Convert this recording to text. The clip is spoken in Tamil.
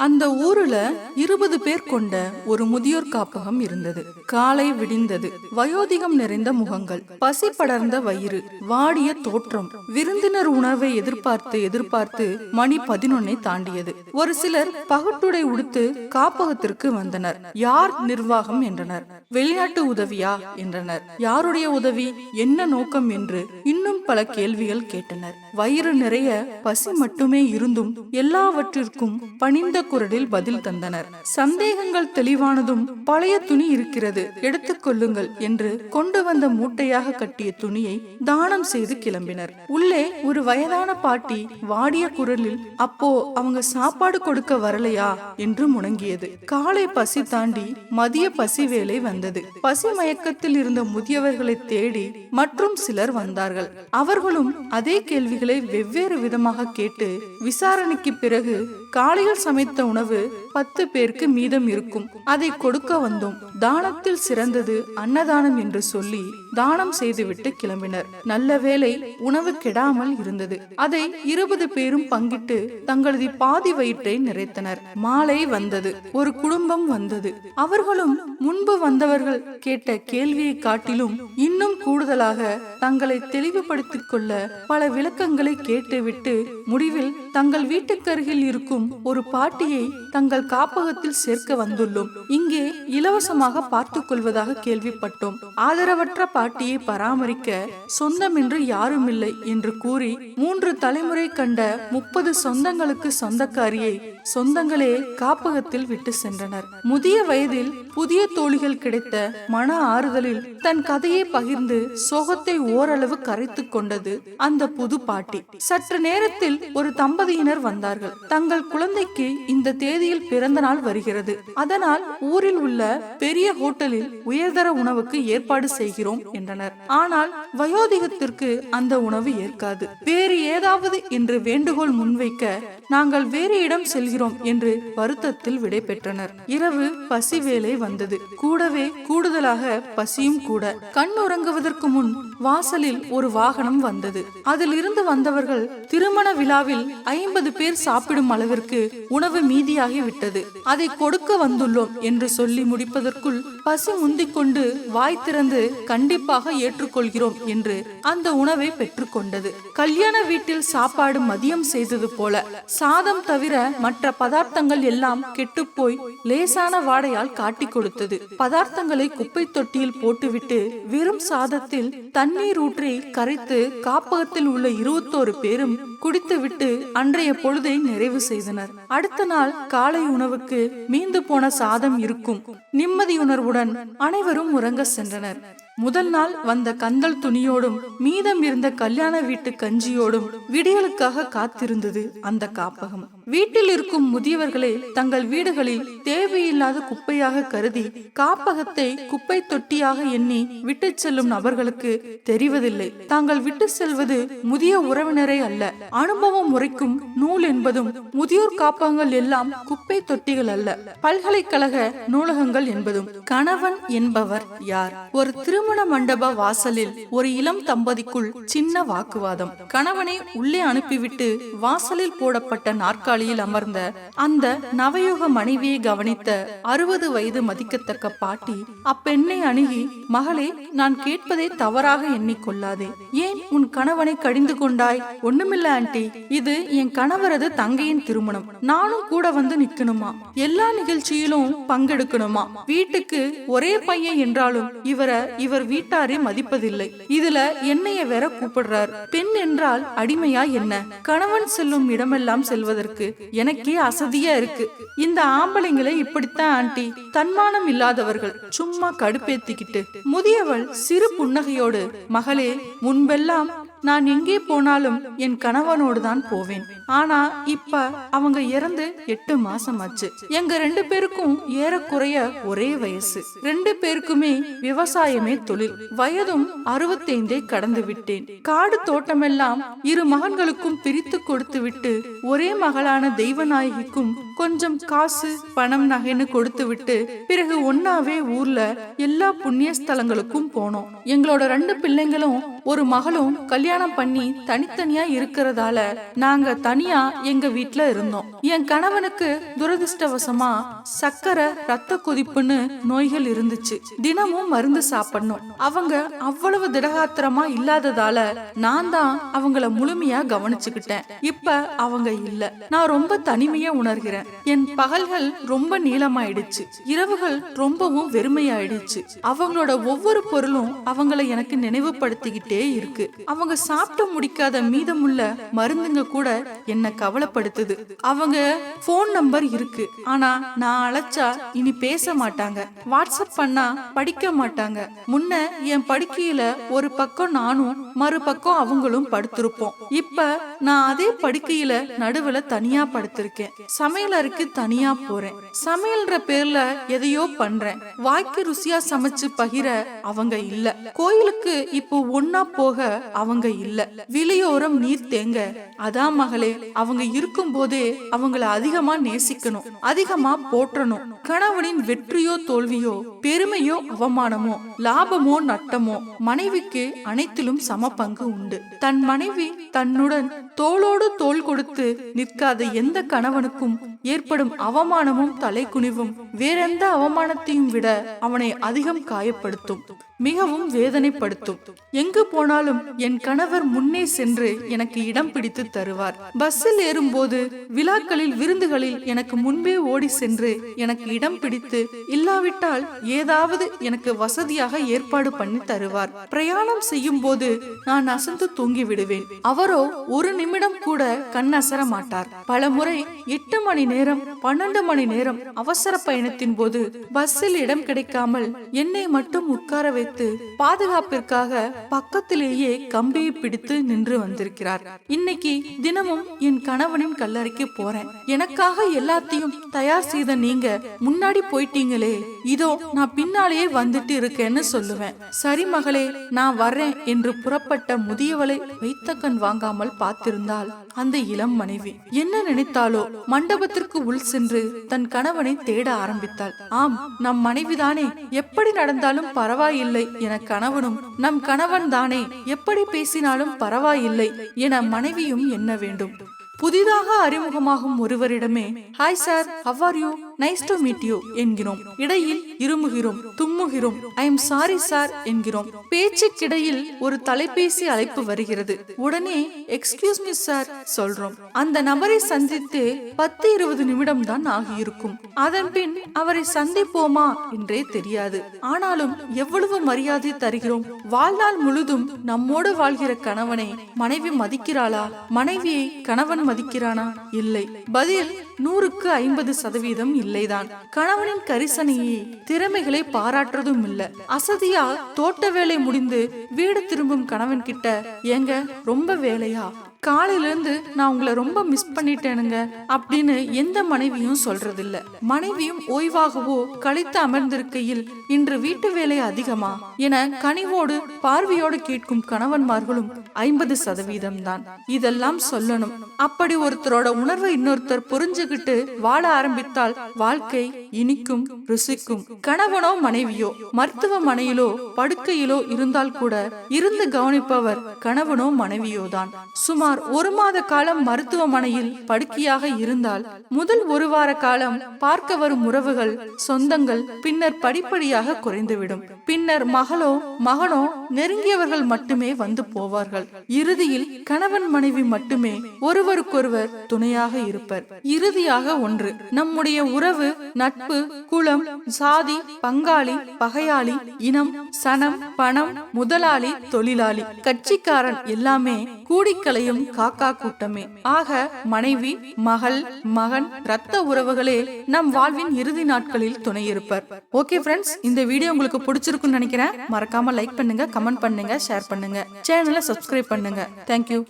அந்த ஊருல இருபது பேர் கொண்ட ஒரு முதியோர் காப்பகம் இருந்தது. காலை விடிந்தது. வயோதிகம் நிறைந்த முகங்கள். பசி படர்ந்த வயிறு. வாடிய தோற்றம். விருந்தினர் உணவை எதிர்பார்த்து எதிர்பார்த்து மணி பதினொன்னை தாண்டியது. ஒரு சிலர் பகட்டுடை உடுத்து காப்பகத்திற்கு வந்தனர். யார் நிர்வாகம் என்றனர். வெளிநாட்டு உதவியா? என்றனர். யாருடைய உதவி? என்ன நோக்கம் என்று இன்னும் பல கேள்விகள் கேட்டனர். வயிறு நிறைய பசி மட்டுமே இருந்தும் எல்லாவற்றிற்கும் பணிந்த குரலில் பதில் தந்தனர். சந்தேகங்கள் தெளிவானதும் பழைய துணி இருக்கிறது எடுத்துக்கொள்ளுங்கள் என்று கொண்டு வந்த மூட்டையாக கட்டிய துணியை தானம் செய்து கிளம்பினர். உள்ளே ஒரு வயதான பாட்டி வாடிய குரலில் அப்போ அவங்க சாப்பாடு கொடுக்க வரலையா? என்று முணங்கியது. காலை பசி தாண்டி மதிய பசி வேலை வந்தது. பசி மயக்கத்தில் இருந்த முதியவர்களை தேடி மற்றும் சிலர் வந்தார்கள். அவர்களும் அதே கேள்விகளை வெவ்வேறு விதமாக கேட்டு விசாரணைக்கு பிறகு காலையில் சமைத்த உணவு பத்து பேருக்கு மீதம் இருக்கும். அதை கொடுக்க வந்தோம். தானத்தில் சிறந்தது அன்னதானம் என்று சொல்லி தானம் செய்துவிட்டு கிளம்பினர். நல்ல வேளை உணவு கெடாமல் இருந்தது. அதை இருபது பேரும் பங்கிட்டு தங்களது பாதி வயிற்றை நிறைத்தனர். மாலை வந்தது. ஒரு குடும்பம் வந்தது. அவர்களும் முன்பு வந்தவர்கள் கேட்ட கேள்வியை காட்டிலும் இன்னும் கூடுதலாக தங்களை தெளிவுபடுத்திக் கொள்ள பல விளக்கங்களை கேட்டுவிட்டு முடிவில் தங்கள் வீட்டுக்கருகில் இருக்கும் ஒரு பாட்டியை தங்கள் காப்பகத்தில் சேர்க்க வந்துள்ளோம். இங்கே இலவசமாக பார்த்துக் கொள்வதாக கேள்விப்பட்டோம். ஆதரவற்ற பாட்டியை பராமரிக்க சொந்தம் என்று யாரும் இல்லை என்று கூறி மூன்று தலைமுறை கண்ட முப்பது சொந்தங்களுக்கு சொந்தக்காரியை சொந்தங்களே காப்பகத்தில் விட்டு சென்றனர். முதிய வயதில் புதிய தோழிகள் கிடைத்த மன ஆறுதலில் தன் கதையை பகிர்ந்து சோகத்தை ஓரளவு கரைத்து கொண்டது அந்த புது பாட்டி. சற்று நேரத்தில் ஒரு தம்பதியினர் வந்தார்கள். தங்கள் குழந்தைக்கு இந்த தேதியில் பிறந்த நாள் வருகிறது. அதனால் ஊரில் உள்ள பெரிய ஹோட்டலில் உயர்தர உணவுக்கு ஏற்பாடு செய்கிறோம் என்றனர். ஆனால் வயோதிகத்திற்கு அந்த உணவு ஏற்காது. வேறு ஏதாவது என்று வேண்டுகோள் முன்வைக்க நாங்கள் வேறு இடம் செல்கிறோம் என்று வருத்தத்தில் விடை பெற்றனர் இரவு பசி வேலை வந்தது. கூடவே கூடுதலாக பசியும் கூட. கண் உறங்குவதற்கு முன் வாசலில் ஒரு வாகனம் வந்தது. அதில் இருந்து வந்தவர்கள் திருமண விழாவில் ஐம்பது பேர் சாப்பிடும் அளவிற்கு உணவு மீதியாகி விட்டது. அதை கொடுக்க வந்துள்ளோம் என்று சொல்லி முடிப்பதற்குள் பசி முந்திக் கொண்டு வாய் திறந்து கண்டிப்பாக ஏற்றுக்கொள்கிறோம் என்று அந்த உணவை பெற்றுக்கொண்டது கல்யாண வீட்டில் சாப்பாடு மதியம் செய்தது போல. சாதம் தவிர மற்ற மற்ற பதார்த்தங்கள் எல்லாம் கெட்டுப்போய் லேசான வாடையால் காட்டி கொடுத்தது. பதார்த்தங்களை குப்பை தொட்டியில் போட்டுவிட்டு வெறும் சாதத்தில் தண்ணீர் ஊற்றி கரைத்து காப்பகத்தில் உள்ள இருபத்தோரு பேரும் குடித்துவிட்டு அன்றைய பொழுதை நிறைவு செய்தனர். அடுத்த நாள் காலை உணவுக்கு மீந்து போன சாதம் இருக்கும். நிம்மதியுணர்வுடன் அனைவரும் உறங்க சென்றனர். முதல் நாள் வந்த கந்தல் துணியோடும் மீதம் இருந்த கல்யாண வீட்டு கஞ்சியோடும் விடியலுக்காக காத்திருந்தது அந்த காப்பகம். வீட்டில் இருக்கும் முதியவர்களை தங்கள் வீடுகளில் தேவையில்லாத குப்பையாக கருதி காப்பகத்தை குப்பை தொட்டியாக எண்ணி விட்டு செல்லும் நபர்களுக்கு தெரிவதில்லை. தாங்கள் விட்டு செல்வது முதிய உறவினரை அல்ல. அனுபவம் முறைக்கும் நூல் என்பதும் முதியோர் காப்பகங்கள் எல்லாம் குப்பை தொட்டிகள் அல்ல. பல்கலைக்கழக நூலகங்கள் என்பதும் கணவன் என்பவர் யார்? ஒரு திருமண மண்டப வாசலில் ஒரு இளம் தம்பதிக்குள் சின்ன வாக்குவாதம். கணவனை உள்ளே அனுப்பிவிட்டு வாசலில் போடப்பட்ட நாற்காலியில் அமர்ந்த அந்த நவயுக மனைவியை கவனித்த அறுபது வயது மதிக்கத்தக்க பாட்டி அப்பெண்ணை அணுகி மகளே நான் கேட்பதை தவறாக எண்ணிக்கொள்ளாதே. ஏன் உன் கணவனை கடிந்து கொண்டாய்? ஒண்ணுமில்ல ஆண்டி. இது என் கணவரது தங்கையின் திருமணம். நானும் கூட வந்து நிக்கணுமா எல்லா நிகழ்ச்சியிலும் பங்கெடுக்கணுமா? வீட்டுக்கு ஒரே பையன் என்றாலும் இவர இவர் வீட்டாரே மதிப்பதில்லை. இதுல என்னைய வேற கூப்பிடுறார். பெண் என்றால் அடிமையா என்ன? கணவன் செல்லும் இடமெல்லாம் செல்வதற்கு எனக்கே அசதியா இருக்கு. இந்த ஆம்பளைங்களே இப்படித்தான் ஆண்டி. தன்மானம் இல்லாதவர்கள் சும்மா கடுப்பேத்திக்கிட்டு முதியவள் சிறு புன்னகையோடு மகளே முன்பெல்லாம் நான் எங்கே போனாலும் என் கணவனோடு தான் போவேன். ஆனா இப்ப அவங்க இறந்து எட்டு மாசம் ஆச்சு எங்க ரெண்டு பேருக்கும் ஏறக்குறைய ஒரே வயசு. ரெண்டு பேருக்குமே விவசாயமே தொழில். வயதும் அறுபத்தைந்தே கடந்து விட்டேன். காடு தோட்டமெல்லாம் இரு மகன்களுக்கும் பிரித்து கொடுத்து விட்டு ஒரே மகளான தெய்வநாயகிக்கும் கொஞ்சம் காசு பணம் நகைன்னு கொடுத்து விட்டு பிறகு ஒன்னாவே ஊர்ல எல்லா புண்ணிய ஸ்தலங்களுக்கும் போனோம். எங்களோட ரெண்டு பிள்ளைங்களும் ஒரு மகளும் கல்யாணம் பண்ணி தனித்தனியா இருக்கிறதால நாங்க தனியா எங்க வீட்டுல இருந்தோம். என் கணவனுக்கு துரதிருஷ்டவசமா சக்கரை ரத்த கொதிப்புன்னு நோய்கள் இருந்துச்சு. தினமும் மருந்து சாப்பிடணும். அவங்க அவ்வளவு திடகாத்திரமா இல்லாததால நான் தான் அவங்கள முழுமையா கவனிச்சுக்கிட்டேன். இப்ப அவங்க இல்ல. நான் ரொம்ப தனிமையா உணர்கிறேன். என் பகல்கள் ரொம்ப நீளமாயிடுச்சு. இரவுகள் ரொம்பவும் வெறுமையாயிடுச்சு. அவங்களோட ஒவ்வொரு பொருளும் அவங்கள எனக்கு நினைவுபடுத்திக்கிட்டு இருக்கு. அவங்க சாப்பிட்டு முடிக்காத மீதமுள்ள மருந்துங்க கூட என்ன கவலைப்படுத்துது. அவங்க போன் நம்பர் இருக்கு. ஆனா நான் அழைச்சா இனி பேச மாட்டாங்க. வாட்ஸ்அப் பண்ணா படிக்க மாட்டாங்க. முன்ன என் படுக்கையில ஒரு பக்கம் நானும் மறுபக்கம் அவங்களும் படுத்திருப்போம். இப்ப நான் அதே படுக்கையில நடுவுல தனியா படுத்திருக்கேன். சமையலறைக்கு தனியா போறேன். சமையல்ன்ற பேர்ல எதையோ பண்றேன். வாய்க்கு ருசியா சமைச்சு பகிர அவங்க இல்ல. கோயிலுக்கு இப்போ ஒன்னா போக அவங்க இல்ல. விலையோரம் நீர் தேங்க. அதான் மகளே அவங்க இருக்கும் போதே அவங்கள அதிகமா நேசிக்கணும். அதிகமா போற்றணும். கணவனின் வெற்றியோ தோல்வியோ பெருமையோ அவமானமோ லாபமோ நட்டமோ மனைவிக்கு அனைத்திலும் சம பங்கு உண்டு. தன் மனைவி தன்னுடன் தோளோடு தோல் கொடுத்து நிற்காத எந்த கணவனுக்கும் ஏற்படும் அவமானமும் தலைக்குனிவும் வேறெந்த அவமானத்தையும் விட அவனை அதிகம் காயப்படுத்தும் மிகவும் வேதனைப்படுத்தும். எங்கு போனாலும் என் கணவர் முன்னே சென்று எனக்கு இடம் பிடித்து தருவார். பஸ்ஸில் ஏறும்போது விழாக்களில் விருந்துகளில் எனக்கு முன்பே ஓடி சென்று எனக்கு இடம் பிடித்து இல்லாவிட்டால் ஏதாவது எனக்கு வசதியாக ஏற்பாடு பண்ணி தருவார். பிரயாணம் செய்யும் போது நான் அசந்து தூங்கி விடுவேன். அவரோ ஒரு நிமிடம் கூட கண்ணசர மாட்டார். பல முறை எட்டு மணி நேரம் பன்னெண்டு மணி நேரம் அவசர பயணத்தின் போது பஸ்ஸில் இடம் கிடைக்காமல் என்னை மட்டும் உட்கார வைத்து பாதுகாப்பிற்காக பக்கத்திலேயே கம்பியை பிடித்து நின்று வந்திருக்கிறார். இன்னைக்கு தினமும் என் கணவனின் கல்லறைக்கு போறேன். எனக்காக எல்லாத்தையும் தயார் செய்த நீங்க முன்னாடி போயிட்டீங்களே. இதோ நான் பின்னாலேயே வந்துட்டு இருக்கேன்னு சொல்லுவேன். சரி மகளே நான் வர்றேன் என்று புறப்பட்ட முதியவளை வைத்த கண் வாங்காமல் பார்த்திருந்தால் அந்த இளம் மனைவி. என்ன நினைத்தாலோ மண்டபத்திற்கு உள் சென்று தன் கணவனை தேட ஆரம்பித்தாள். ஆம் நம் மனைவிதானே. எப்படி நடந்தாலும் பரவாயில்லை என கணவனும் நம் கணவன் தான் எப்படி பேசினாலும் பரவாயில்லை என மனைவியும் எண்ண வேண்டும். புதிதாக அறிமுகமாகும் ஒருவரிடமே hi sir how are you nice to meet you என்கிறோம். இடையில் இருமுகிறோம் தும்முகிறோம். ஐ எம் சாரி சார் என்கிறோம். பேச்சுக்கிடையில் ஒரு தொலைபேசி அழைப்பு வருகிறது. உடனே எக்ஸ்கியூஸ் மீ சார் சொல்றோம். அந்த நபரை சந்தித்து பத்து இருபது நிமிடம் தான் ஆகியிருக்கும். அதன் பின் அவரை சந்திப்போமா என்றே தெரியாது. ஆனாலும் எவ்வளவு மரியாதை தருகிறோம். வாழ்நாள் முழுதும் நம்மோடு வாழ்கிற கணவனை மனைவி மதிக்கிறாளா? மனைவியை கணவன் மதிக்கிறானா? இல்லை. பதில் நூறுக்கு ஐம்பது சதவீதம் இல்லைதான். கணவனின் கரிசனையை திறமைகளை பாராட்டுறதும் இல்ல. அசதியா தோட்ட வேலை முடிந்து வீடு திரும்பும் கணவன் கிட்ட ஏங்க ரொம்ப வேலையா? காலையில இருந்து நான் உங்களை ரொம்ப மிஸ் பண்ணிட்டேனுங்க அப்படின்னு எந்த மனைவியும் சொல்றதில்ல. மனைவியும் ஓய்வாகவோ கழித்து அமர்ந்திருக்கையில் இன்று வீட்டு வேலை அதிகமா என கனிவோடு பார்வையோடு கேட்கும் கணவன்மார்களும் ஐம்பது சதவீதம் தான் இதெல்லாம் சொல்லணும். அப்படி ஒருத்தரோட உணர்வை இன்னொருத்தர் புரிஞ்சுகிட்டு வாழ ஆரம்பித்தால் வாழ்க்கை இனிக்கும் ருசிக்கும். கணவனோ மனைவியோ மருத்துவமனையிலோ படுக்கையிலோ இருந்தால் கூட இருந்து கவனிப்பவர் கணவனோ மனைவியோ தான். சுமார் ஒரு மாத காலம் மருத்துவமனையில் படுக்கையாக இருந்தால் முதல் ஒரு வார காலம் பார்க்க வரும் உறவுகள் சொந்தங்கள் பின்னர் படிப்படியாக குறைந்துவிடும். பின்னர் மகளோ மகனோ நெருங்கியவர்கள் மட்டுமே வந்து போவார்கள். இறுதியில் கணவன் மனைவி மட்டுமே ஒருவருக்கொருவர் துணையாக இருப்பர். இறுதியாக ஒன்று நம்முடைய உறவு நட்பு குலம் சாதி பங்காளி பகையாளி இனம் சனம் பணம் முதலாளி தொழிலாளி கட்சிக்காரன் எல்லாமே கூடிக்கலையும் காக்கா கூட்டமே. ஆக மனைவி மகள் மகன் ரத்த உறவுகளே நம் வாழ்வின் இறுதி நாட்களில் துணை இருப்பர் ஓகே ஃப்ரெண்ட்ஸ் இந்த வீடியோ உங்களுக்கு பிடிச்சிருக்குன்னு நினைக்கிறேன். மறக்காம லைக் பண்ணுங்க கமெண்ட் பண்ணுங்க ஷேர் பண்ணுங்க. சேனலை சப்ஸ்கிரைப் பண்ணுங்க. தேங்க்யூ